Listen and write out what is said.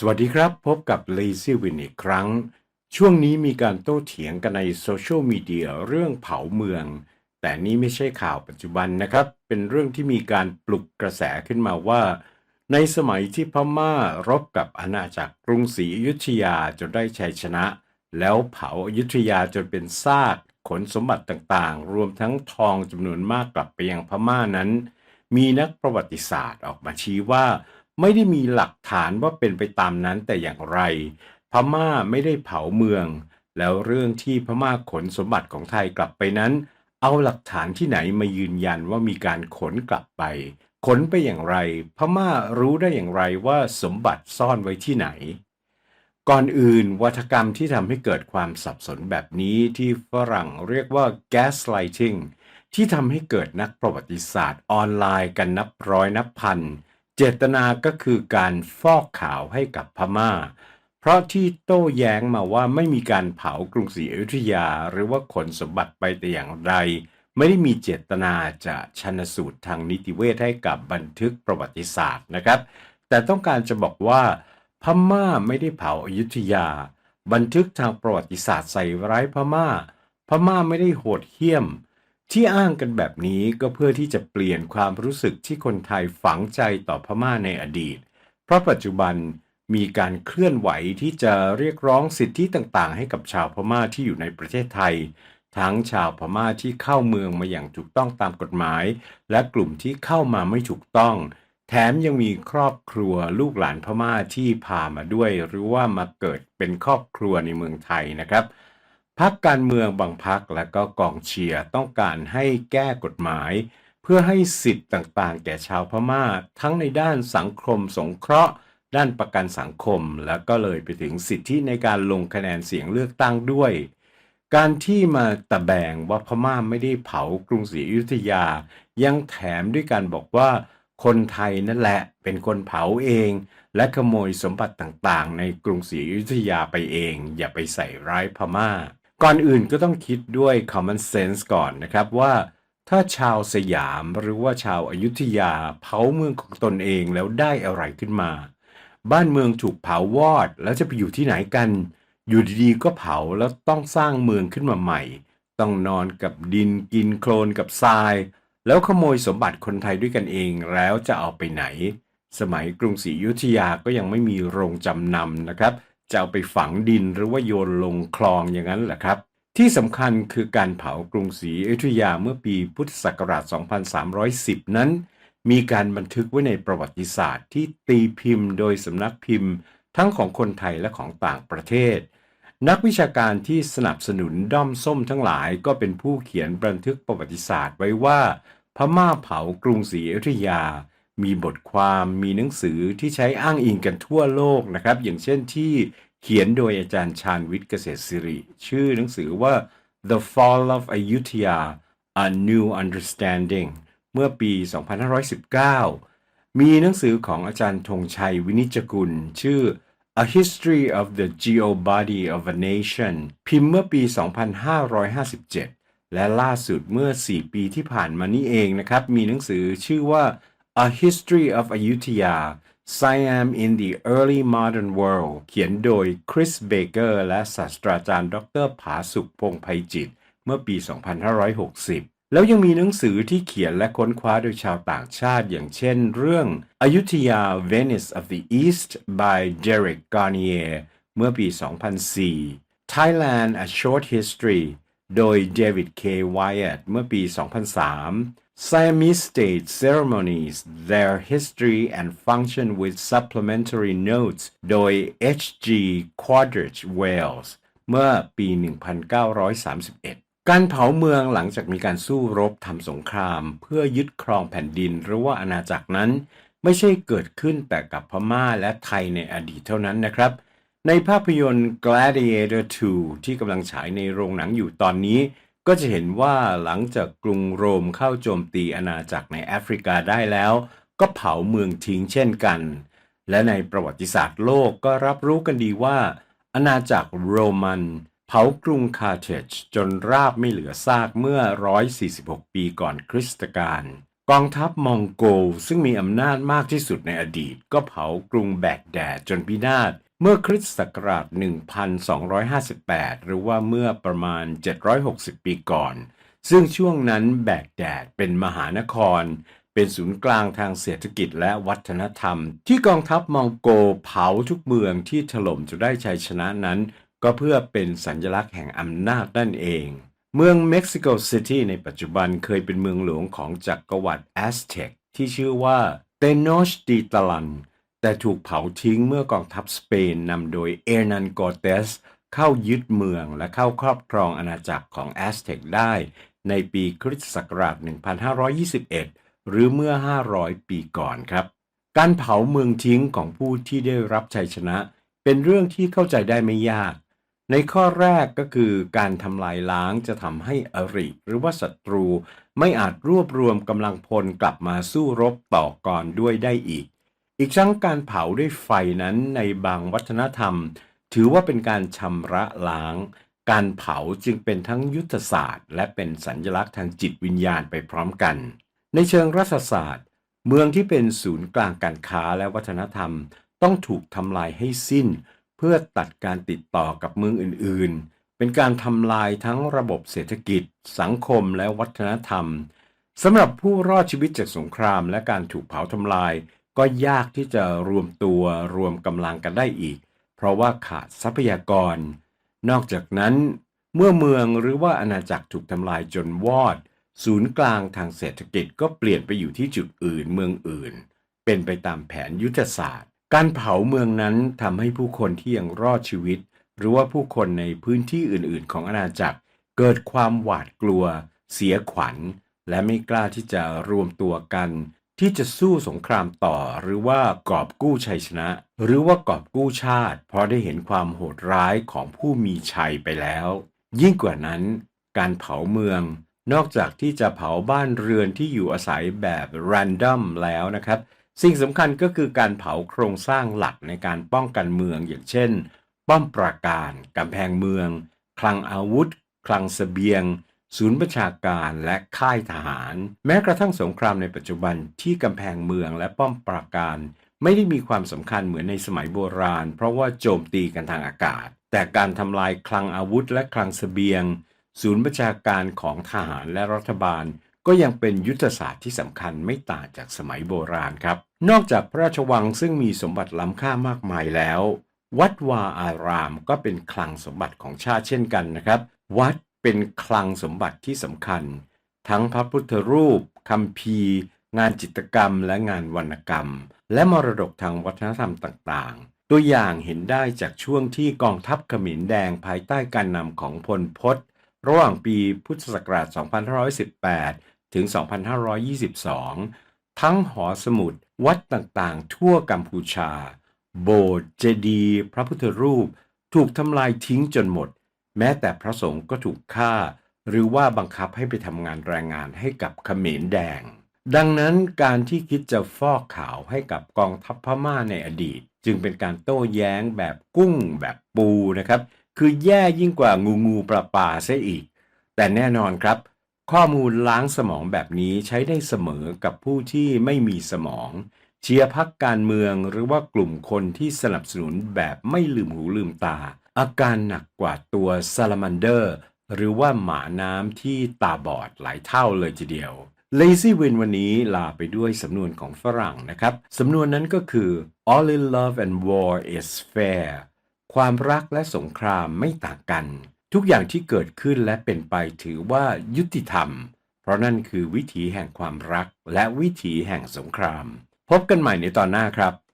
สวัสดีครับ พบกับ Lazy Win อีกครั้ง ช่วงนี้มีการโต้เถียงกันในโซเชียลมีเดียเรื่องเผาเมือง แต่นี่ไม่ใช่ข่าวปัจจุบันนะครับ เป็นเรื่องที่มีการปลุกกระแสขึ้นมาว่า ในสมัยที่พม่ารบกับอาณาจักรกรุงศรีอยุธยาจนได้ชัยชนะ แล้วเผาอยุธยาจนเป็นซากขนสมบัติต่างๆ รวมทั้งทองจำนวนมากกลับไปยังพม่านั้น มีนักประวัติศาสตร์ออกมาชี้ว่า ไม่ได้มีหลักฐานว่าเป็นไปตามนั้นแต่อย่างไร พม่าไม่ได้เผาเมือง แล้วเรื่องที่พม่าขนสมบัติของไทยกลับไปนั้น เอาหลักฐานที่ไหนมายืนยันว่ามีการขนกลับไป ขนไปอย่างไร พม่ารู้ได้อย่างไรว่าสมบัติซ่อนไว้ที่ไหน ก่อนอื่นวัฒกรรมที่ทำให้เกิดความสับสนแบบนี้ที่ฝรั่งเรียกว่า gaslighting ที่ทำให้เกิดนักประวัติศาสตร์ออนไลน์กันนับร้อยนับพันเจตนาก็คือการฟอกข่าวให้กับพม่า เพราะที่โต้แย้งมาว่าไม่มีการเผากรุงศรีอยุธยา หรือว่าขนสมบัติไปแต่อย่างใดไม่ได้มีเจตนาจะชันสูตรทางนิติเวชให้กับบันทึกประวัติศาสตร์นะครับ แต่ต้องการจะบอกว่าพม่าไม่ได้เผาอยุธยา บันทึกทางประวัติศาสตร์ใส่ร้ายพม่า พม่าไม่ได้โหดเหี้ยม ที่อ้างกันแบบนี้ก็เพื่อที่จะเปลี่ยนความรู้สึกที่คนไทยฝังใจต่อพม่าในอดีต เพราะปัจจุบันมีการเคลื่อนไหวที่จะเรียกร้องสิทธิต่างๆ ให้กับชาวพม่าที่อยู่ในประเทศไทย ทั้งชาวพม่าที่เข้าเมืองมาอย่างถูกต้องตามกฎหมาย และกลุ่มที่เข้ามาไม่ถูกต้อง แถมยังมีครอบครัวลูกหลานพม่าที่พามาด้วย หรือว่ามาเกิดเป็นครอบครัวในเมืองไทยนะครับ พักการเมืองบางพักและก็กองเชียร์ต้องการให้แก้กฎหมาย เพื่อให้สิทธิ์ต่างๆ แก่ชาวพม่า ทั้งในด้านสังคมสงเคราะห์ ด้านประกันสังคม แล้วก็เลยไปถึงสิทธิในการลงคะแนนเสียงเลือกตั้งด้วย การที่มาตะแบงว่าพม่าไม่ได้เผากรุงศรีอยุธยา ยังแถมด้วยการบอกว่าคนไทยนั่นแหละเป็นคนเผาเอง และขโมยสมบัติต่างๆ ในกรุงศรีอยุธยาไปเอง อย่าไปใส่ร้ายพม่า ก่อนอื่นก็ต้องคิดด้วย common sense ก่อนนะครับว่าถ้าชาวสยามหรือว่าชาวอายุทยาเผาเมืองของตนเองแล้วได้อะไรขึ้นมา บ้านเมืองถูกเผาวอดแล้วจะไปอยู่ที่ไหนกัน อยู่ดีๆก็เผาแล้วต้องสร้างเมืองขึ้นมาใหม่ ต้องนอนกับดินกินโคลนกับทราย แล้วขโมยสมบัติคนไทยด้วยกันเองแล้วจะเอาไปไหน สมัยกรุงศรีอยุธยาก็ยังไม่มีโรงจำนำนะครับ จะเอาไปฝังดินหรือว่าโยนลงคลองอย่างนั้นแหละครับ ที่สำคัญคือการเผากรุงศรีอยุธยาเมื่อปีพุทธศักราช 2310 นั้น มีการบันทึกไว้ในประวัติศาสตร์ที่ตีพิมพ์โดยสำนักพิมพ์ ทั้งของคนไทยและของต่างประเทศ นักวิชาการที่สนับสนุนด้อมส้มทั้งหลายก็เป็นผู้เขียนบันทึกประวัติศาสตร์ไว้ว่า พม่าเผากรุงศรีอยุธยา มีบทความมีหนังสือที่ใช้อ้างอิงกันทั่วโลกนะครับ อย่างเช่นที่เขียนโดยอาจารย์ชาญวิทย์เกษตรศิริ ชื่อหนังสือว่า The Fall of Ayutthaya A New Understanding เมื่อปี 2519 มีหนังสือของอาจารย์ธงชัยวินิจกุล ชื่อ A History of the Geobody of a Nation พิมพ์เมื่อปี 2557 และล่าสุดเมื่อ 4 ปีที่ผ่านมานี้เองนะครับ มีหนังสือชื่อว่า A History of Ayutthaya Siam in the Early Modern World เขียนโดยคริสเบเกอร์และศาสตราจารย์ ดรผาสุขพงไพจิต เมื่อปี 2560 แล้วยังมีหนังสือที่เขียนและค้นคว้าโดยชาวต่างชาติ อย่างเช่นเรื่อง Ayutthaya Venice of the East by Derek Garnier เมื่อปี 2004 Thailand A Short History โดย David K. Wyatt เมื่อปี 2003 Siamese State Ceremonies Their History and Function with Supplementary Notes โดย H.G. Quadrich Wales เมื่อปี 1931 การเผาเมืองหลังจากมีการสู้รบทำสงคราม เพื่อยึดครองแผ่นดินหรือว่าอาณาจักรนั้น ไม่ใช่เกิดขึ้นแต่กับพม่าและไทยในอดีตเท่านั้นนะครับ ในภาพยนตร์ Gladiator 2 ที่กำลังฉายในโรงหนังอยู่ตอนนี้ ก็จะเห็นว่าหลังจากกรุงโรมเข้าโจมตีอาณาจักรในแอฟริกาได้แล้ว ก็เผาเมืองทิ้งเช่นกัน และในประวัติศาสตร์โลกก็รับรู้กันดีว่า อาณาจักรโรมัน เผากรุงคาร์เทจจนราบไม่เหลือซากเมื่อ 146 ปีก่อนคริสตกาลกองทัพมองโกลซึ่งมีอำนาจมากที่สุดในอดีต ก็เผากรุงแบกแดดจนพินาศ เมื่อคริสต์ศักราช 1258 หรือว่าเมื่อประมาณ 760 ปีก่อน ซึ่งช่วงนั้นแบกแดดเป็นมหานคร เป็นศูนย์กลางทางเศรษฐกิจและวัฒนธรรม ที่กองทัพมองโกเผาทุกเมืองที่ถล่มจะได้ชัยชนะนั้น ก็เพื่อเป็นสัญลักษณ์แห่งอำนาจนั่นเอง เมืองเม็กซิโกซิตี้ในปัจจุบันเคยเป็นเมืองหลวงของจักรวรรดิแอสเท็กที่ชื่อว่าเตโนชดีตาลัน แต่ถูกเผาทิ้งเมื่อกองทัพสเปนนำโดยเอร์นันโกเตสเข้ายึดเมืองและเข้าครอบครองอาณาจักรของแอสเท็กได้ ในปีคริสตศักราช 1521 หรือเมื่อ 500 ปีก่อนครับ การเผาเมืองทิ้งของผู้ที่ได้รับชัยชนะ เป็นเรื่องที่เข้าใจได้ไม่ยาก ในข้อแรกก็คือการทำลายล้างจะทำให้อริหรือว่าศัตรู ไม่อาจรวบรวมกำลังพลกลับมาสู้รบต่อกรด้วยได้อีก อีกทั้งการเผาด้วยไฟนั้นในบางวัฒนธรรม ถือว่าเป็นการชำระล้าง การเผาจึงเป็นทั้งยุทธศาสตร์ และเป็นสัญลักษณ์ทางจิตวิญญาณไปพร้อมกัน ในเชิงรัฐศาสตร์ เมืองที่เป็นศูนย์กลางการค้าและวัฒนธรรม ต้องถูกทำลายให้สิ้น เพื่อตัดการติดต่อกับเมืองอื่นๆ เป็นการทำลายทั้งระบบเศรษฐกิจ สังคมและวัฒนธรรมสำหรับผู้รอดชีวิตจากสงครามและการถูกเผาทำลาย ก็ยากที่จะรวมตัวรวมกำลังกันได้อีก เพราะว่าขาดทรัพยากร นอกจากนั้น เมื่อเมืองหรือว่าอาณาจักรถูกทำลายจนวอด ศูนย์กลางทางเศรษฐกิจก็เปลี่ยนไปอยู่ที่จุดอื่นเมืองอื่น เป็นไปตามแผนยุทธศาสตร์ การเผาเมืองนั้นทำให้ผู้คนที่ยังรอดชีวิต หรือว่าผู้คนในพื้นที่อื่นๆ ของอาณาจักร เกิดความหวาดกลัว เสียขวัญ และไม่กล้าที่จะรวมตัวกัน ที่จะสู้สงครามต่อหรือว่ากอบกู้ชัยชนะ หรือว่ากอบกู้ชาติ เพราะได้เห็นความโหดร้ายของผู้มีชัยไปแล้ว ยิ่งกว่านั้น การเผาเมือง นอกจากที่จะเผาบ้านเรือนที่อยู่อาศัยแบบ random แล้วนะครับ สิ่งสำคัญก็คือการเผาโครงสร้างหลักในการป้องกันเมืองอย่างเช่น ป้อมปราการกำแพงเมือง คลังอาวุธ คลังเสบียง ศูนย์ประชาการและค่ายทหาร แม้กระทั่งสงครามในปัจจุบันที่กำแพงเมืองและป้อมปราการ ไม่ได้มีความสำคัญเหมือนในสมัยโบราณ เพราะว่าโจมตีกันทางอากาศ แต่การทำลายคลังอาวุธและคลังเสบียง ศูนย์ประชาการของทหารและรัฐบาล ก็ยังเป็นยุทธศาสตร์ที่สำคัญไม่ต่างจากสมัยโบราณครับ นอกจากพระราชวังซึ่งมีสมบัติล้ำค่ามากมายแล้ว วัดวาอารามก็เป็นคลังสมบัติของชาติเช่นกันนะครับ วัด เป็นคลังสมบัติที่สำคัญ ทั้งพระพุทธรูปคัมภีงานจิตรกรรมและงานวรรณกรรม และมรดกทางวัฒนธรรมต่างๆ ตัวอย่างเห็นได้จากช่วงที่กองทัพขมรแดงภายใต้การนำของพลพศระหว่างปีพุทธศักราช 2518 ถึง 2522 ทั้งหอสมุดวัดต่างๆ ทั่วกัมพูชา โบสถ์เจดีย์พระพุทธรูป ถูกทำลายทิ้งจนหมด แม้แต่พระสงฆ์ก็ถูกฆ่า หรือว่าบังคับให้ไปทำงานแรงงานให้กับเขมรแดง ดังนั้นการที่คิดจะฟอกขาวให้กับกองทัพพม่าในอดีต จึงเป็นการโต้แย้งแบบกุ้งแบบปูนะครับ คือแย่ยิ่งกว่างูงูปลาปลาซะอีก แต่แน่นอนครับ ข้อมูลล้างสมองแบบนี้ใช้ได้เสมอกับผู้ที่ไม่มีสมองเชียร์พักการเมืองหรือว่ากลุ่มคนที่สนับสนุนแบบไม่ลืมหูลืมตา อาการหนักกว่าตัวซาลามันเดอร์ หรือว่าหมาน้ำที่ตาบอดหลายเท่าเลยทีเดียว Lazy Win วันนี้ลาไปด้วยสำนวนของฝรั่งนะครับ สำนวนนั้นก็คือ all in love and war is fair ความรักและสงครามไม่ต่างกัน ทุกอย่างที่เกิดขึ้นและเป็นไปถือว่ายุติธรรม เพราะนั่นคือวิถีแห่งความรักและวิถีแห่งสงคราม พบกันใหม่ในตอนหน้าครับ